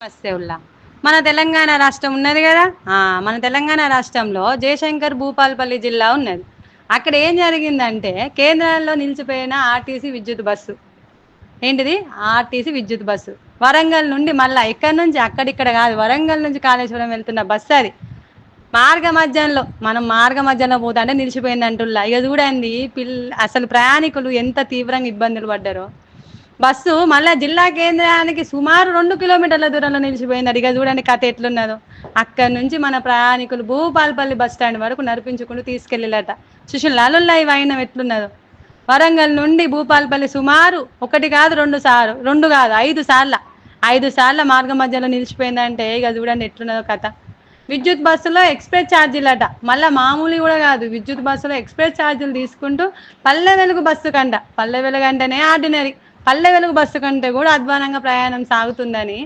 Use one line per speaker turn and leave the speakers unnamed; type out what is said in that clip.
నమస్తే ఉల్లా మన తెలంగాణ రాష్ట్రం ఉన్నది కదా? మన తెలంగాణ రాష్ట్రంలో జయశంకర్ భూపాలపల్లి జిల్లా ఉన్నది. అక్కడ ఏం జరిగిందంటే కేంద్రాల్లో నిలిచిపోయిన ఆర్టీసీ విద్యుత్ బస్సు. ఏంటిది? ఆర్టీసీ విద్యుత్ బస్సు. వరంగల్ నుండి మళ్ళా ఇక్కడి నుంచి? అక్కడిక్కడ కాదు. వరంగల్ నుంచి కాళేశ్వరం వెళ్తున్న బస్సు అది. మార్గ మధ్యంలో మనం మార్గ మధ్యంలో పోతా అంటే నిలిచిపోయింది అంటుల్లా ఇక చూడండి పిల్ అసలు ప్రయాణికులు ఎంత తీవ్రంగా ఇబ్బందులు పడ్డారో. బస్సు మళ్ళా జిల్లా కేంద్రానికి సుమారు రెండు కిలోమీటర్ల దూరంలో నిలిచిపోయింది ఇక చూడండి కథ ఎట్లున్నదో. అక్కడి నుంచి మన ప్రయాణికులు భూపాల్పల్లి బస్ స్టాండ్ వరకు నడిపించుకుంటూ తీసుకెళ్ళిలట చూసి లలుల్లా ఈ వైనం ఎట్లున్నదో? వరంగల్ నుండి భూపాల్పల్లి సుమారు ఒకటి కాదు రెండు సార్లు రెండు కాదు ఐదు సార్ల. ఐదు సార్ల మార్గ మధ్యలో నిలిచిపోయిందంటే ఇక చూడండి ఎట్లున్నదో కథ. విద్యుత్ బస్సులో ఎక్స్ప్రెస్ ఛార్జీలట. అట మళ్ళీ మామూలు కూడా కాదు విద్యుత్ బస్సులో ఎక్స్ప్రెస్ ఛార్జీలు తీసుకుంటూ పల్లె వెలుగు బస్సు కంట. పల్లె వెలుగు అంటేనే ఆర్డినరీ. పల్లె వెలుగు బస్సు కంటే కూడా అధ్వానంగా ప్రయాణం సాగుతుందని